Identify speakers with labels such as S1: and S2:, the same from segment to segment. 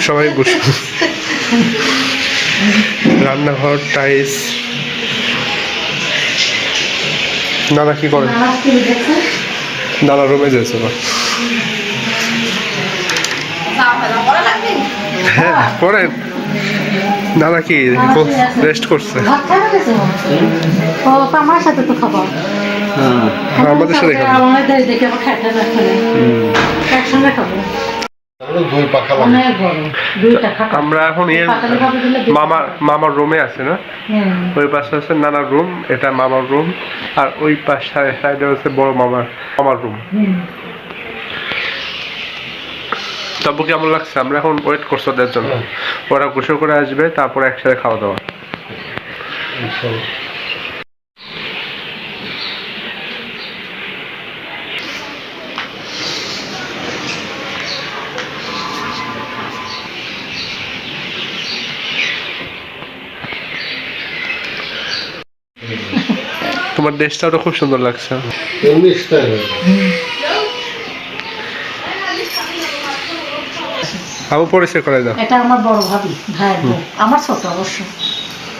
S1: সবাই বসে
S2: রান্নাঘর টাইস নানা কি করে?
S1: নানা
S2: রুমে যাচ্ছে না হ্যাঁ পরে। নানা কি রেস্ট করছে?
S1: আমার সাথে তো
S2: হ্যাঁ, আমাদের সাথে খাবে।
S1: আমাদের দেখে না একসঙ্গে
S3: দুই পাখা লাগে।
S1: অনেক বড় দুইটা খাটা
S2: আমরা এখন। মামার মামার রুমে আছে না? ওই পাশে আছে নানার রুম এটা মামার রুম আর ওই পাশে সাইডে হচ্ছে বড় মামার মামার রুম তবু কেমন লাগছে? আমরা এখন ওয়েট করছি ওদের জন্য। ওরা গোসল করে আসবে তারপর একসাথে খাওয়া দাওয়া। তোমার দেশটাও তো খুব সুন্দর লাগছে। আবু পরিচয় করে দাও
S1: এটা আমার বড় ভাবি বউ। আমার ছোট অবশ্য।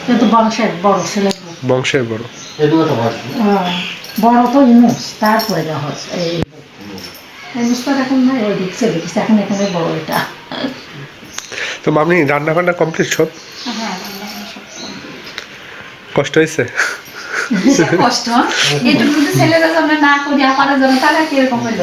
S1: কিন্তু বংশের বড় বউ।
S2: বংশের বড়।
S1: আহ, বড় তো ইনুস তারপরে এই এখন নাই ওই দিক গেছে এখন এখানে বড় এটা।
S2: তো মামনি রান্না বান্না কমপ্লিট সব
S1: হ্যাঁ
S2: কষ্ট হয়েছে?
S4: কষ্ট। এটুকু ছেলেরা আমরা না করি আমার জন্য তারা কীরকম হইল?